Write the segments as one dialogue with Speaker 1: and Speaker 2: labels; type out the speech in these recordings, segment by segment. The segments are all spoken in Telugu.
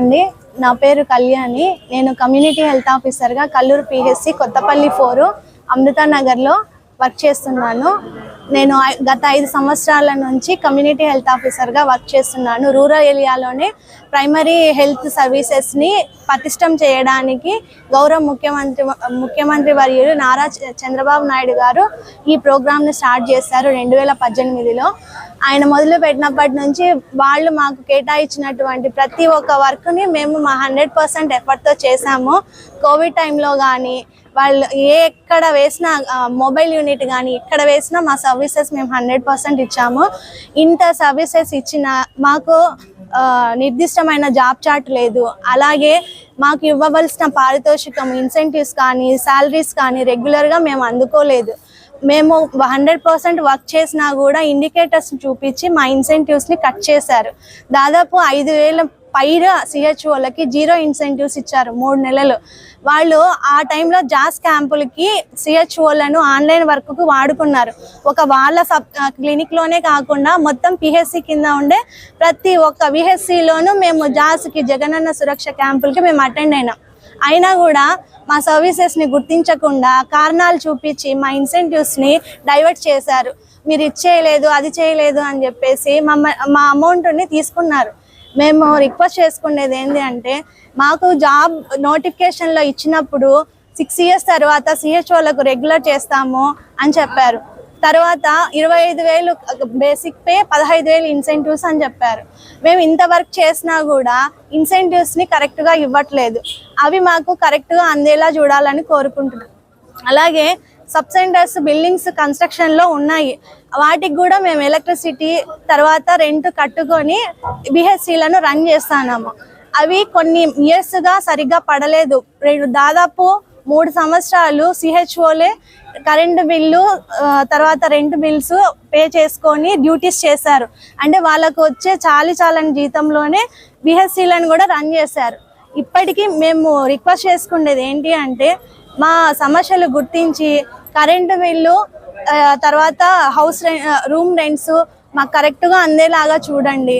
Speaker 1: అండి. నా పేరు కళ్యాణి. నేను కమ్యూనిటీ హెల్త్ ఆఫీసర్గా కల్లూరు పిహెచ్సి కొత్తపల్లి ఫోరు అమృతా నగర్లో వర్క్ చేస్తున్నాను. నేను ఐ- గత ఐదు సంవత్సరాల నుంచి కమ్యూనిటీ హెల్త్ ఆఫీసర్గా వర్క్ చేస్తున్నాను. రూరల్ ఏరియాలోనే ప్రైమరీ హెల్త్ సర్వీసెస్ని పటిష్టం చేయడానికి గౌరవ ముఖ్యమంత్రి ముఖ్యమంత్రి వర్యుడు నారా చంద్రబాబు నాయుడు గారు ఈ ప్రోగ్రామ్ని స్టార్ట్ చేశారు రెండు వేల పద్దెనిమిదిలో. ఆయన మొదలు పెట్టినప్పటి నుంచి వాళ్ళు మాకు కేటాయించినటువంటి ప్రతి ఒక్క వర్క్ని మేము మా హండ్రెడ్ పర్సెంట్ ఎఫర్ట్తో చేశాము. కోవిడ్ టైంలో కానీ వాళ్ళు ఏ ఎక్కడ వేసినా మొబైల్ యూనిట్ కానీ ఎక్కడ వేసినా మా సర్వీసెస్ మేము హండ్రెడ్ పర్సెంట్ ఇచ్చాము. ఇంత సర్వీసెస్ ఇచ్చిన మాకు నిర్దిష్టమైన జాబ్ చార్ట్ లేదు. అలాగే మాకు ఇవ్వవలసిన పారితోషికం ఇన్సెంటివ్స్ కానీ శాలరీస్ కానీ రెగ్యులర్గా మేము అందుకోలేదు. మేము హండ్రెడ్ పర్సెంట్ వర్క్ చేసినా కూడా ఇండికేటర్స్ చూపించి మా ఇన్సెంటివ్స్ని కట్ చేశారు. దాదాపు ఐదు వేల పైన సిహెచ్ఓలకి జీరో ఇన్సెంటివ్స్ ఇచ్చారు మూడు నెలలు. వాళ్ళు ఆ టైంలో జాస్ క్యాంపులకి సిహెచ్ఓలను ఆన్లైన్ వర్క్కు వాడుకున్నారు. ఒక వాళ్ళ సబ్ క్లినిక్లోనే కాకుండా మొత్తం పిహెచ్సి కింద ఉండే ప్రతి ఒక్క విహెచ్సిలోనూ మేము జాస్కి జగనన్న సురక్ష క్యాంపులకి మేము అటెండ్ అయినాం. అయినా కూడా మా సర్వీసెస్ని గుర్తించకుండా కారణాలు చూపించి మా ఇన్సెంటివ్స్ని డైవర్ట్ చేశారు. మీరు ఇచ్చేయలేదు అది చేయలేదు అని చెప్పేసి మమ్మ మా అమౌంట్ని తీసుకున్నారు. మేము రిక్వెస్ట్ చేసుకునేది ఏంటి అంటే మాకు జాబ్ నోటిఫికేషన్లో ఇచ్చినప్పుడు సిక్స్ ఇయర్స్ తర్వాత సిహెచ్ఓలకు రెగ్యులర్ చేస్తాము అని చెప్పారు. తర్వాత ఇరవై ఐదు వేలు బేసిక్ పే పదహైదు వేలు ఇన్సెంటివ్స్ అని చెప్పారు. మేము ఇంత వర్క్ చేసినా కూడా ఇన్సెంటివ్స్ని కరెక్ట్గా ఇవ్వట్లేదు. అవి మాకు కరెక్ట్గా అందేలా చూడాలని కోరుకుంటున్నాం. అలాగే సబ్ సెంటర్స్ బిల్డింగ్స్ కన్స్ట్రక్షన్లో ఉన్నాయి. వాటికి కూడా మేము ఎలక్ట్రిసిటీ తర్వాత రెంట్ కట్టుకొని బిహెచ్సిలను రన్ చేస్తున్నాము. అవి కొన్ని ఇయర్స్గా సరిగ్గా పడలేదు. రెండు దాదాపు మూడు సంవత్సరాలు సిహెచ్ఓలే కరెంటు బిల్లు తర్వాత రెంట్ బిల్స్ పే చేసుకొని డ్యూటీస్ చేశారు. అంటే వాళ్ళకు వచ్చే చాలి చాలని జీతంలోనే బిహెచ్సిలను కూడా రన్ చేశారు. ఇప్పటికీ మేము రిక్వెస్ట్ చేసుకునేది ఏంటి అంటే మా సమస్యలు గుర్తించి కరెంటు బిల్లు తర్వాత హౌస్ రూమ్ రెంట్స్ మాకు కరెక్ట్గా అందేలాగా చూడండి.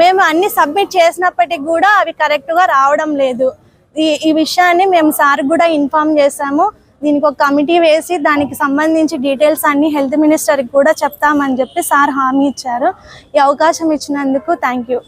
Speaker 1: మేము అన్ని సబ్మిట్ చేసినప్పటికి కూడా అవి కరెక్ట్గా రావడం లేదు. ఈ ఈ విషయాన్ని మేము సార్ కూడా ఇన్ఫామ్ చేశాము. దీనికి ఒక కమిటీ వేసి దానికి సంబంధించి డీటెయిల్స్ అన్ని హెల్త్ మినిస్టర్కి కూడా చెప్తామని చెప్పి సార్ హామీ ఇచ్చారు. ఈ అవకాశం ఇచ్చినందుకు థ్యాంక్ యూ.